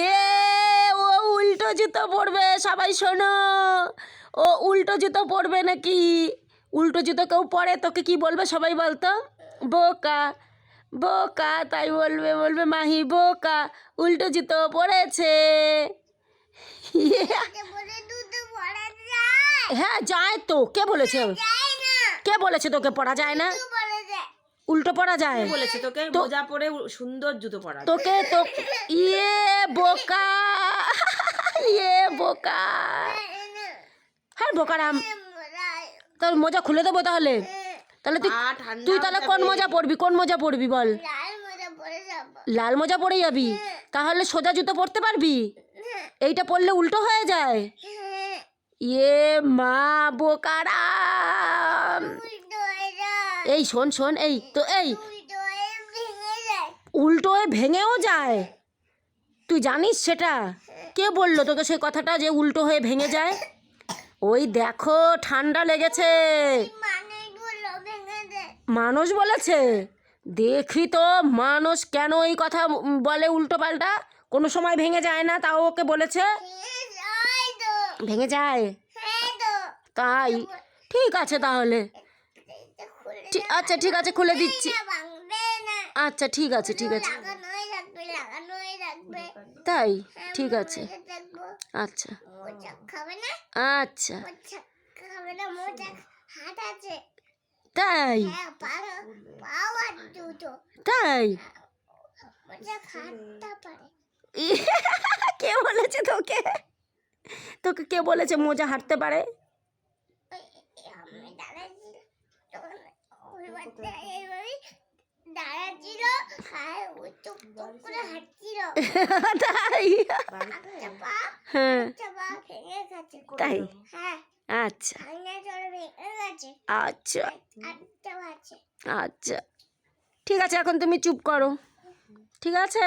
এ ও উল্টো জুতো পরবে সবাই শোনো। ও উল্টো জুতো পরবে নাকি? উল্টো জুতো কেউ পরে তোকে কি বলবে সবাই বলতো? বোকা বোকা তাই বলবে বলবে মাহি বোকা উল্টো জুতো পড়েছে হ্যাঁ যায় তো কে বলেছে? কে বলেছে তোকে পড়া যায় না? উল্টো পড়া যায়। বলেছে তোকে মোজা পরে সুন্দর জুতো পরা তোকে তো ইয়ে বোকা ইয়ে বোকা। হ্যাঁ বোকারাম তোর মোজা খুলে দেবো তাহলে। তাহলে তুই তুই তাহলে কোন। মোজা পরবি? কোন মোজা পরবি বল? লাল মজা পরে যাবি। তাহলে সোজা জুতো পরতে পারবি? এইটা পরলে উল্টো হয়ে যায়। ইয়ে মা হয়ে যায় এই শোন শোন এই তো এই। উল্টো হয়ে ভেঙে যায় উল্টো হয়ে ভেঙেও যায়। তুই জানিস সেটা? কে বলল তোকে সেই কথাটা যে উল্টো হয়ে ভেঙে যায়? ওই দেখো ঠান্ডা লেগেছে। মানে মানুষ বলেছে দেখি তো মানুষ কেন এই কথা বলে উল্টো পাল্টা? কোনো সময় ভেঙে যায় না তাও ওকে বলেছে? ভেঙে যায় হ্যাঁ তাই? ঠিক আছে তাহলে। আচ্ছা ঠিক আছে, খুলে দিচ্ছি। আচ্ছা ঠিক আছে ঠিক আছে। তাই, ঠিক আছে। আচ্ছা। আচ্ছা। তাই। তাই। কে বলেছে তোকে? তোকে কে বলেছে মোজা হাঁটতে পারে? ওই- এই আমি দাঁড়াচ্ছিল তখন ওই বাচ্চা এইভাবে দাঁড়াচ্ছিল আর ওই টুক টুক করে হাঁটছিল। তাই? একটা পা হ্যাঁ। একটা পা ভেঙে গেছে। তাই? হ্যাঁ। আচ্ছা। ভাঙা চড়ে ভেঙে গেছে। আচ্ছা। আচ্ছা। ঠিক আছে এখন তুমি চুপ করো। ঠিক আছে?